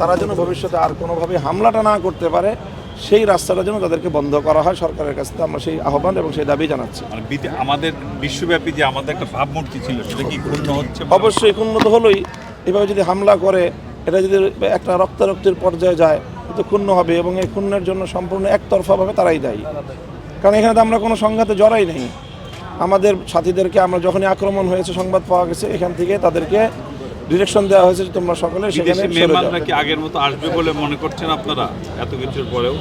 তারা যেন ভবিষ্যতে আর কোনোভাবে হামলাটা না করতে পারে সেই রাস্তাটা যেন তাদেরকে বন্ধ করা হয় সরকারের কাছে। আমরা সেই আহ্বান এবং সেই দাবি জানাচ্ছি। মানে আমাদের বিশ্বব্যাপী যে আমাদের একটা ভাবমূর্তি ছিল সেটা কি ক্ষুণ্ণ হচ্ছে? অবশ্যই উন্নত হলোই। এভাবে যদি হামলা করে এটা যদি একটা রক্তারক্তির পর্যায়ে যায় তো ক্ষুণ্ণ হবে এবং এই ক্ষুণ্ণের জন্য সম্পূর্ণ একতরফাভাবে তারাই দায়ী। কারণ এখানে তো আমরা কোনো সংঘাতে জড়াই নেই। আমাদের সাথীদেরকে আমরা যখনই আক্রমণ হয়েছে সংবাদ পাওয়া গেছে এখান থেকে তাদেরকে ডিরেকশন দেওয়া হয়েছে তোমরা সকলে সেখানে। মেহমানরা কি আগের মতো আসবে বলে মনে করছেন আপনারা এত কিছুর পরেও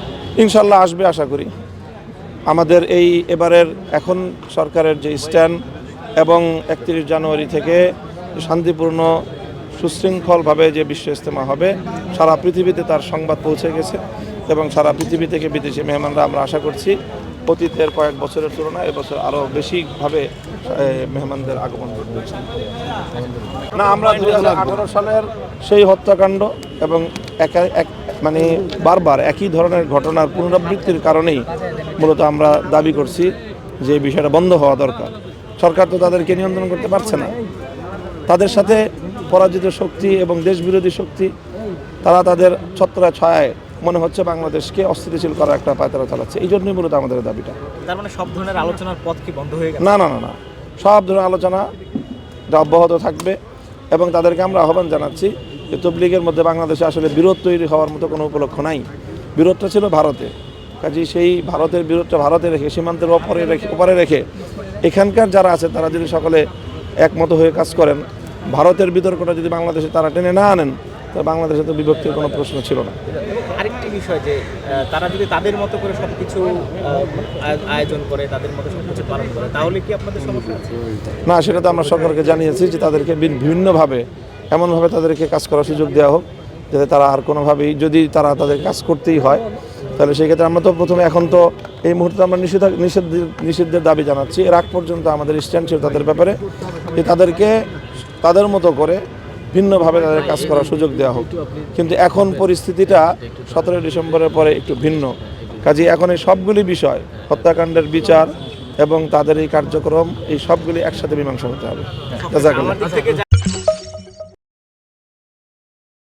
ইনশাল্লাহ আসবে আশা করি আমাদের এই এবারের এখন সরকারের যে স্ট্যান্ড এবং একত্রিশ জানুয়ারি থেকে শান্তিপূর্ণ সুশৃঙ্খলভাবে যে বিশ্ব ইজতেমা হবে সারা পৃথিবীতে তার সংবাদ পৌঁছে গেছে এবং সারা পৃথিবী থেকে বিদেশি মেহমানরা আমরা আশা করছি অতীতের কয়েক বছরের তুলনায় এবছর আরও বেশিভাবে মেহমানদের আগমন ঘটেছে। না, আমরা দুই সালের সেই হত্যাকাণ্ড এবং একা, এক মানে বারবার একই ধরনের ঘটনার পুনরাবৃত্তির কারণেই মূলত আমরা দাবি করছি যে বিষয়টা বন্ধ হওয়া দরকার। সরকার তো তাদেরকে নিয়ন্ত্রণ করতে পারছে না। তাদের সাথে পরাজিত শক্তি এবং দেশবিরোধী শক্তি, তারা তাদের ছত্রা ছায়ায় মনে হচ্ছে বাংলাদেশকে অস্থিতিশীল করার একটা পায়তারা চালাচ্ছে। এই জন্যই মূলত আমাদের দাবিটা। তার মানে সব ধরনের আলোচনার পথ কি বন্ধ হয়ে গেল না না না না। সব ধরনের আলোচনা অব্যাহত থাকবে এবং তাদেরকে আমরা আহ্বান জানাচ্ছি যে তবলিগের মধ্যে বাংলাদেশে আসলে বিরোধ তৈরি হওয়ার মতো কোনো উপলক্ষ নাই। বিরোধটা ছিল ভারতে। কাজে সেই ভারতের বিরোধটা ভারতে রেখে সীমান্তের ওপরে রেখে ওপারে রেখে এখানকার যারা আছে তারা যদি সকলে একমত হয়ে কাজ করেন ভারতের বিতর্কটা যদি বাংলাদেশে তারা টেনে না আনেন তাহলে বাংলাদেশে তো বিভক্তির কোনো প্রশ্ন ছিল না। বিষয় যে তারা যদি তাদের মতো করে সব কিছু আয়োজন করে, তাদের মতো সব কিছু পালন করে, তাহলে কি আপনাদের সমস্যা আছে? না, সেটা তো আমরা সরকারকে জানিয়েছি যে তাদেরকে ভিন- বিভিন্নভাবে এমনভাবে তাদেরকে কাজ করার সুযোগ দেওয়া হোক, যাতে তারা আর কোনোভাবেই, যদি তারা তাদের কাজ করতেই হয়, তাহলে সেই ক্ষেত্রে আমরা তো প্রথমে এখন তো এই মুহূর্তে আমরা নিষেধ নিষিদ্ধের দাবি জানাচ্ছি। এর আগ পর্যন্ত আমাদের স্ট্যান্ড ছিল তাদের ব্যাপারে, যে তাদেরকে তাদের মতো করে ভিন্নভাবে তাদের কাজ করার সুযোগ দেওয়া হোক। কিন্তু এখন পরিস্থিতিটা সতেরোই ডিসেম্বরের পরে একটু ভিন্ন। কাজে এখন এই সবগুলি বিষয় হত্যাকাণ্ডের বিচার এবং তাদের এই কার্যক্রম এই সবগুলি একসাথে মীমাংসা হতে হবে।